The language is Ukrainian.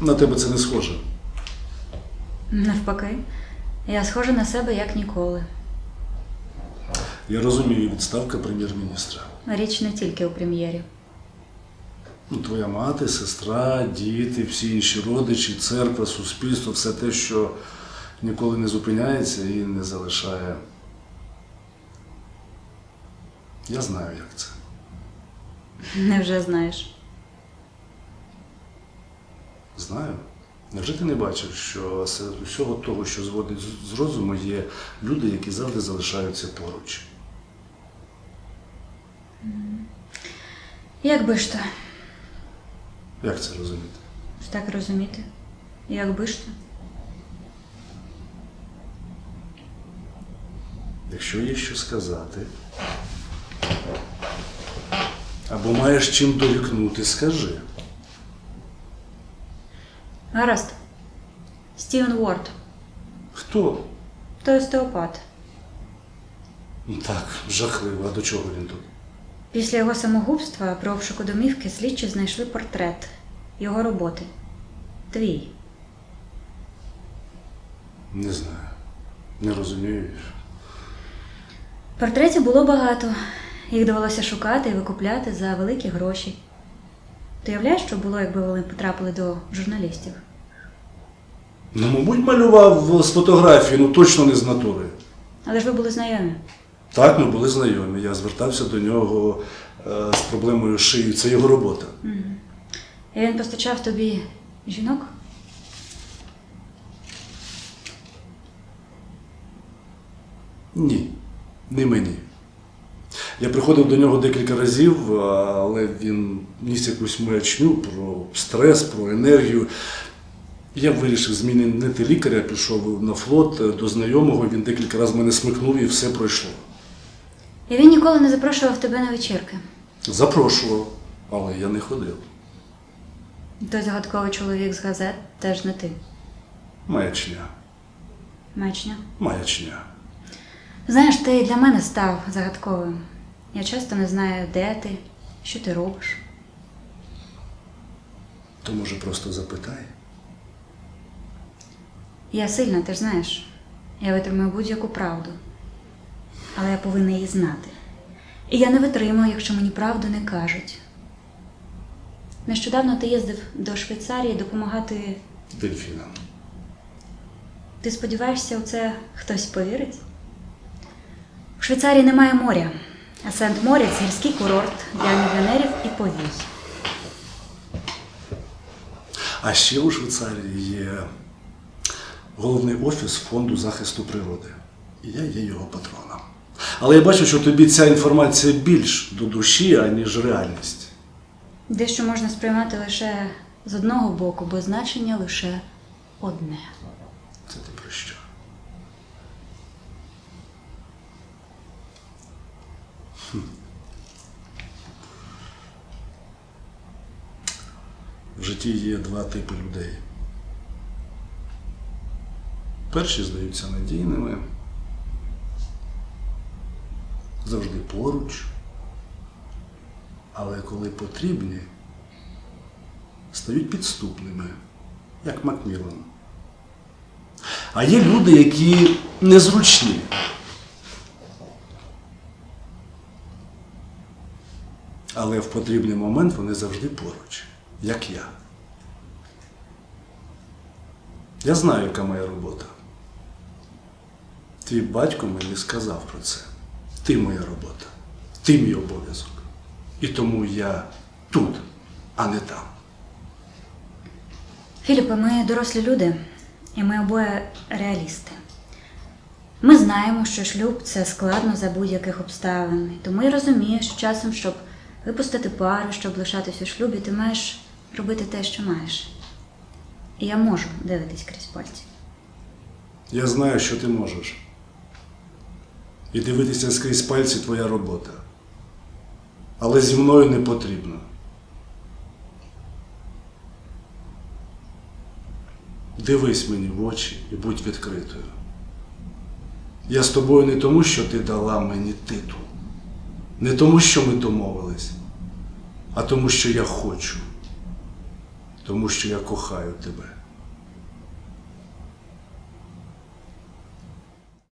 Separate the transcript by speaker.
Speaker 1: На тебе це не схоже.
Speaker 2: Навпаки, я схожа на себе як ніколи.
Speaker 1: Я розумію, відставка прем'єр-міністра.
Speaker 2: Річ не тільки у прем'єрі.
Speaker 1: Ну, твоя мати, сестра, діти, всі інші родичі, церква, суспільство, все те, що ніколи не зупиняється і не залишає. Я знаю, як це.
Speaker 2: Невже знаєш?
Speaker 1: Знаю. Невже ти не бачив, що серед усього того, що зводить з- розуму, є люди, які завжди залишаються поруч.
Speaker 2: Як би ж то?
Speaker 1: Як це розуміти?
Speaker 2: Так розуміти? Як би ж то?
Speaker 1: Якщо є що сказати, або маєш чим дорікнути, скажи.
Speaker 2: Гаразд. Стівен Уорд,
Speaker 1: Хто?
Speaker 2: той остеопат.
Speaker 1: Ну так, жахливо, а до чого він тут?
Speaker 2: Після його самогубства при обшуку домівки слідчі знайшли портрет його роботи. Твій.
Speaker 1: Не знаю. Не розумію.
Speaker 2: Портретів було багато. Їх довелося шукати і викупляти за великі гроші. Ти уявляєш, що було, якби вони потрапили до журналістів?
Speaker 1: Ну, мабуть, малював з фотографії, ну точно не з натури.
Speaker 2: Але ж ви були знайомі.
Speaker 1: Так, ми були знайомі. Я звертався до нього е, з проблемою шиї. Це його робота.
Speaker 2: І він постачав тобі жінок?
Speaker 1: Ні, не мені. Я приходив до нього декілька разів, але він ніс якусь маячню про стрес, про енергію. Я вирішив змінити лікаря, пішов на флот е, до знайомого, він декілька разів мене смикнув і все пройшло.
Speaker 2: І він ніколи не запрошував тебе на вечірки.
Speaker 1: Запрошував, але я не ходив.
Speaker 2: Той загадковий чоловік з газет теж не ти.
Speaker 1: Маячня,
Speaker 2: Мечня.
Speaker 1: маячня.
Speaker 2: Знаєш, ти для мене став загадковим. Я часто не знаю, де ти, що ти робиш.
Speaker 1: То може просто запитай.
Speaker 2: Я сильна, ти ж знаєш. Я витримую будь-яку правду. Але я повинна її знати. І я не витримую, якщо мені правду не кажуть. Нещодавно ти їздив до Швейцарії допомагати.
Speaker 1: Дельфінам.
Speaker 2: Ти сподіваєшся, у це хтось повірить? У Швейцарії немає моря, а Сент-Моріц гірський курорт для мільйонерів і повій.
Speaker 1: А ще у Швейцарії є головний офіс фонду захисту природи. І я є його патроном. Але я бачу, що тобі ця інформація більш до душі, аніж реальність.
Speaker 2: Дещо можна сприймати лише з одного боку, бо значення лише одне.
Speaker 1: Це ти про що? Хм. В житті є два типи людей. Перші здаються надійними, завжди поруч, але коли потрібні, стають підступними, як Макміллан. А є люди, які незручні. Але в потрібний момент вони завжди поруч, як я. Я знаю, яка моя робота. Твій батько мені сказав про це. Ти моя робота, ти мій обов'язок. І тому я тут, а не там.
Speaker 2: Філіпе, ми дорослі люди, і ми обоє реалісти. Ми знаємо, що шлюб це складно за будь-яких обставин. Тому я розумію, що часом, щоб випустити пару, щоб лишатись у шлюбі, ти маєш робити те, що маєш. І я можу дивитись крізь пальці.
Speaker 1: Я знаю, що ти можеш. І дивитися скрізь пальці твоя робота. Але зі мною не потрібно. Дивись мені в очі і будь відкритою. Я з тобою не тому, що ти дала мені титул, не тому, що ми домовились, а тому, що я хочу. тому що я кохаю тебе.